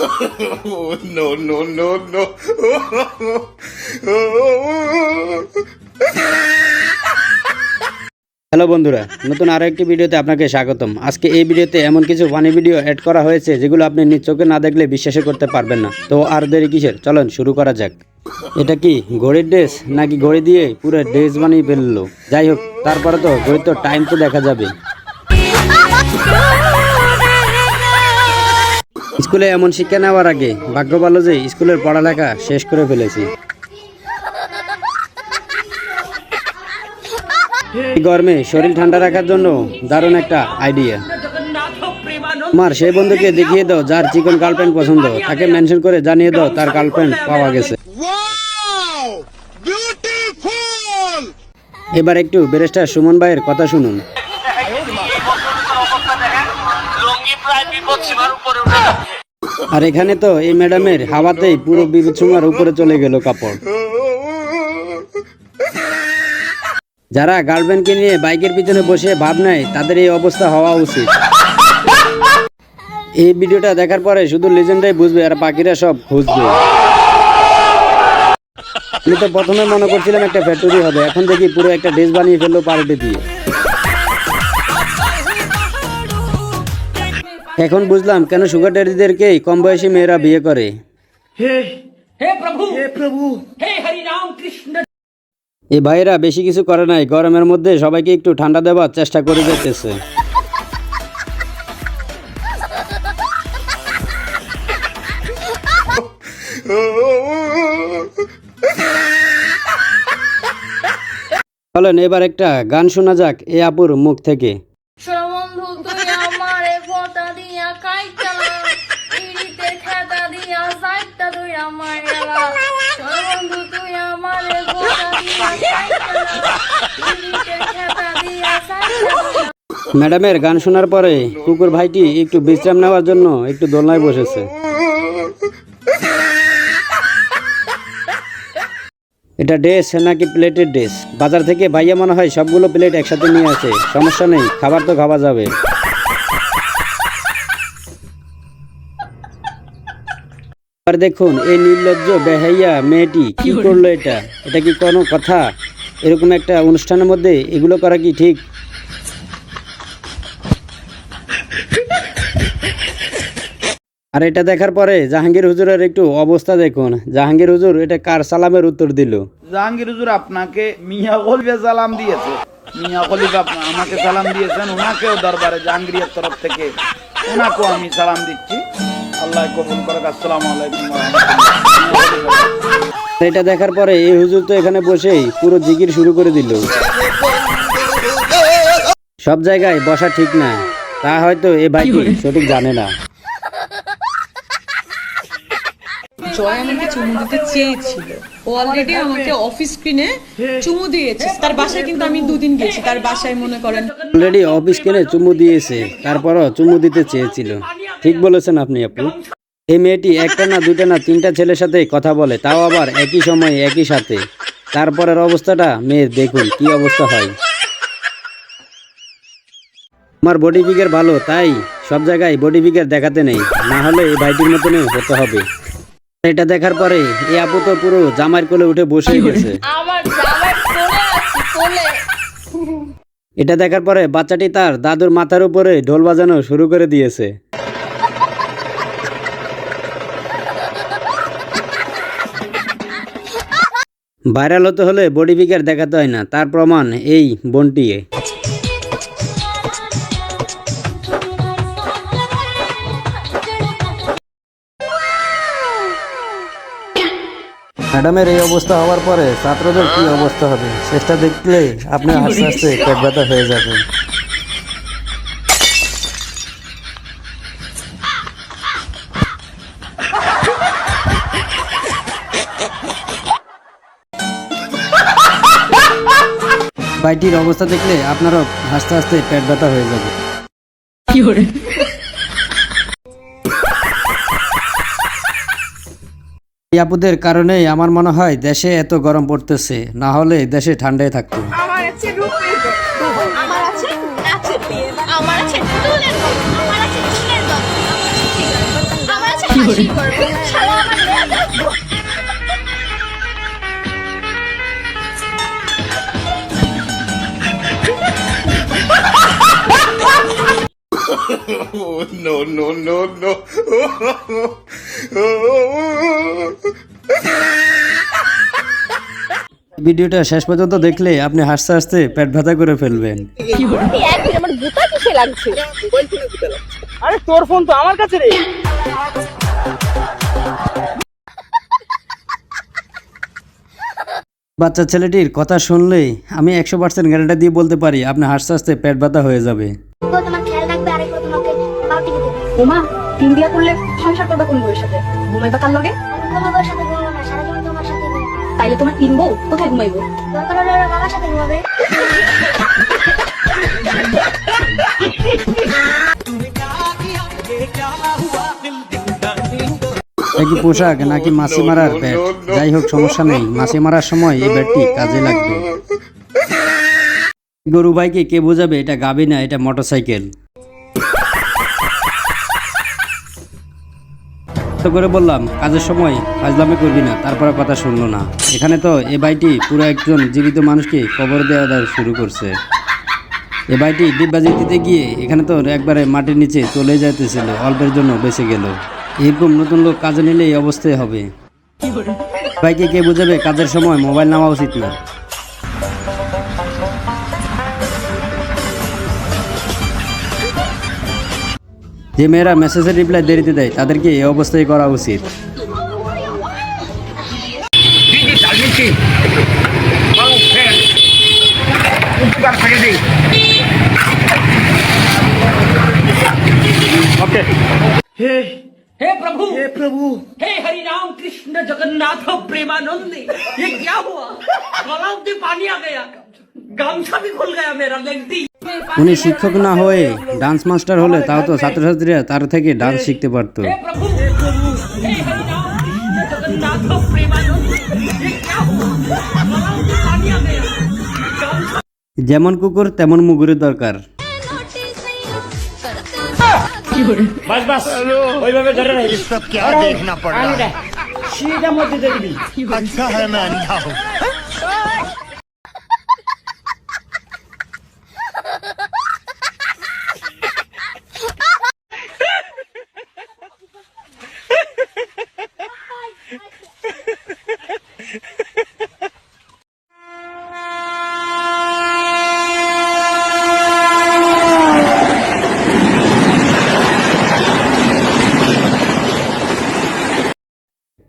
No, no, no, no. Hello বন্ধুরা। নতুন আরও একটি ভিডিওতে আপনাকে স্বাগতম। আজকে এই ভিডিওতে এমন কিছু ফানি ভিডিও অ্যাড করা হয়েছে যেগুলো আপনি নিজ চোখে না দেখলে বিশ্বাসই করতে পারবেন না। তো আর দেরি কিসের? চলেন শুরু করা যাক। এটা কি ঘড়ির ড্রেস নাকি ঘড়ি দিয়ে পুরো ড্রেস বানিয়ে ফেলল? যাই হোক তারপরে তো ঘড়ির তো টাইম তো দেখা যাবে। স্কুলে এমন শিক্ষা নেওয়ার আগে ভাগ্য ভালো যে স্কুলের পড়ালেখা শেষ করে ফেলেছি। গরমে শরীর ঠান্ডা রাখার জন্য দারুণ একটা আইডিয়া তোমার সেই বন্ধুকে দেখিয়ে দাও যার চিকন গার্লফ্রেন্ড পছন্দ। তাকে মেনশন করে জানিয়ে দাও তার গার্লফ্রেন্ড পাওয়া গেছে। এবার একটু ব্যারিস্টার সুমন ভাইয়ের কথা শুনুন। আর এখানে তো এই ম্যাডামের হাওয়াতেই পুরো সুমার উপরে চলে গেল কাপড়। যারা গার্লফ্রেন্ডকে নিয়ে বাইকের পিছনে বসে ভাব নেয়, তাদের এই অবস্থা হওয়া উচিত। এই ভিডিওটা দেখার পরে শুধু লেজেন্ডাই বুঝবে আর বাকিরা সব খুঁজবে আমি তো প্রথমে মনে করছিলাম একটা ফ্যাক্টরি হবে, এখন দেখি পুরো একটা ড্রেস বানিয়ে ফেলল পার্টি দিয়ে। এখন বুঝলাম কেন সুগার ড্যাডিদেরকেই কম বয়সী মেয়েরা বিয়ে করে। এই এ ভাইরা বেশি কিছু করে নাই গরমের মধ্যে সবাইকে একটু ঠান্ডা দেওয়ার চেষ্টা করে যেতেছে চলেন এবার একটা গান শোনা যাক এ আপুর মুখ থেকে। ম্যাডামের গান শোনার পরে কুকুর ভাইটি একটু বিশ্রাম নেওয়ার জন্য একটু দোলনায় বসেছে। এটা ড্রেস নাকি প্লেটের ড্রেস। বাজার থেকে ভাইয়া মনে হয় সবগুলো প্লেট একসাথে নিয়ে আসে। সমস্যা নেই, খাবার তো খাওয়া যাবে। আর দেখুন এই নির্লজ্জ বেহাইয়া মেয়েটি কি করল এটা? এটা কি কোনো কথা? এরকম একটা অনুষ্ঠানের মধ্যে এগুলো করা কি ঠিক? আর এটা দেখার পরে জাহাঙ্গীর হুজুরের একটু অবস্থা দেখুন। জাহাঙ্গীর হুজুর এটা কার সালামের উত্তর দিল? জাহাঙ্গীর হুজুর আপনাকে মিয়া খলিফা সালাম দিয়েছে। মিয়া খলিফা আমাকে সালাম দিয়েছেন ওনাকেও দরবারে জাহাঙ্গীরের তরফ থেকে ওনাকেও আমি সালাম দিচ্ছি। আল্লাহ কবুল করুক আসসালামু আলাইকুম ওয়া রাহমাতুল্লাহ। আর এটা দেখার পরে এই হুজুর তো এখানে বসেই পুরো জিকির শুরু করে দিল। সব জায়গায় বসা ঠিক না তা হয়তো এ ভাইটি সঠিক জানে না। জয় আমাকে চুমু দিতে চেয়েছিল। ও অলরেডি আমাকে অফিস স্ক্রিনে চুমু দিয়েছে। তার বাসায় কিন্তু আমি দুদিন গেছি তার বাসায় মনে করেন অলরেডি অফিস কেনে চুমু দিয়েছে তারপরও চুমু দিতে চেয়েছিল। ঠিক বলেছেন আপনি আপু। এই মেয়েটি একটা না দুইটা না তিনটা ছেলের সাথে কথা বলে তাও আবার একই সময়ে একই সাথে। তারপরের অবস্থাটা মেয়ের দেখুন কি অবস্থা হয়। আমার বডি ফিগার ভালো তাই সব জায়গায় বডি ফিগার দেখাতে নেই। না হলে এই ভাইটির মতনই হতে হবে। এটা দেখার পরে এই আপু তো পুরো জামাইয়ের কোলে উঠে বসে গেছে। এটা দেখার পরে বাচ্চাটি তার দাদুর মাথার উপরে ঢোল বাজানো শুরু করে দিয়েছে। ভাইরাল হতে হলে বডি ফিগার দেখাতে হয় না, তার প্রমাণ এই বনটি ম্যাডামের এই অবস্থা হওয়ার পরে ছাত্রদের কি অবস্থা হবে? সেটা দেখলে আপনি আস্তে আস্তে ব্যথা হয়ে যাবে। বাইটির অবস্থা দেখলে আপনারও আস্তে আস্তে পেট ব্যথা হয়ে যাবে। এই আপুদের কারণেই আমার মনে হয় দেশে এত গরম পড়তেছে না হলে দেশে ঠান্ডায় থাকতো। আমার আছে Oh, no, no, no, no. ভিডিওটা শেষ পর্যন্ত দেখলে আপনি হাসতে হাসতে পেট ব্যথা করে ফেলবেন। আমার বুতা কিসে লাগছে আরে তোর ফোন তো আমার কাছে রে। বাচ্চা ছেলেটির কথা শুনলেই আমি একশো পার্সেন্ট গ্যারান্টি দিয়ে বলতে পারি আপনি হাসতে হাসতে পেট ব্যথা হয়ে যাবে। ওমা তিন করলে কোন বউয়ের সাথে? কার লগে? তাইলে তোমার তিন বউ, কোথায় ঘুমাইবো? একই পোশাক নাকি মাছি মারার ব্যাট? যাই হোক, সমস্যা নেই। মাছি মারার সময় এই ব্যাটটি কাজে লাগবে। গরু ভাইকে কে বোঝাবে? এটা গাবি না, এটা মোটরসাইকেল। তো করে বললাম কাজের সময় ফাজলামি করবি না তারপরে কথা শুনলো না। এখানে তো এ ভাইটি পুরো একজন জীবিত মানুষকে কবর দেওয়া দেওয়া শুরু করছে। এ ভাইটি ডিব্বাজি দিতে গিয়ে এখানে তো একবারে মাটির নিচে চলে যাইতেছিল অল্পের জন্য বেঁচে গেল। এরকম নতুন লোক কাজে নিলে এই অবস্থায় হবে ভাইকে কে বুঝাবে কাজের সময় মোবাইল নেওয়া উচিত না। যে মেয়েরা মেসেজের রিপ্লাই দেরিতে দেয় তাদেরকে এই অবস্থায় করা উচিত হে हे प्रभु হে প্রভু हे हरि राम कृष्ण जगन्नाथ प्रेमानंद ये क्या हुआ गलाव से पानी आ गया गामछा भी खुल गया मेरा लेगती উনি শিক্ষক না হয়ে ডান্স মাস্টার হলে তাও তো ছাত্রছাত্রীরা তার থেকে ডান্স শিখতে পারতো हे प्रभु हे हरि राम कृष्ण जगन्नाथ प्रेमानंद ये क्या हुआ गलाव से पानी आ गया गामछा যেমন কুকুর তেমন মুগুরের দরকার বাস বাস ওইভাবে ধরে রাখি सब क्या देखना पड़ रहा है সিধা মধ্যে দেখবি अच्छा है मैं अंधा हूँ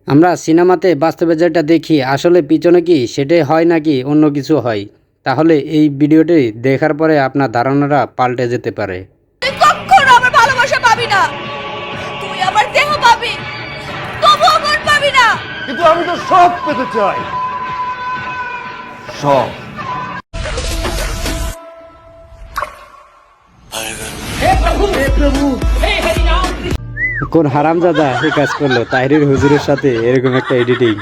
আমরা সিনেমাতে বাস্তবে যেটা দেখি আসলে পিছনে কি সেটাই হয় নাকি অন্য কিছু হয়? তাহলে এই ভিডিওটি দেখার পরে আপনার ধারণাটা পাল্টে যেতে পারে। হে প্রভু হে প্রভু হে কোন হারামজাদা এই কাজ করল? তাহিরের হুজুরের সাথে এরকম একটা এডিটিং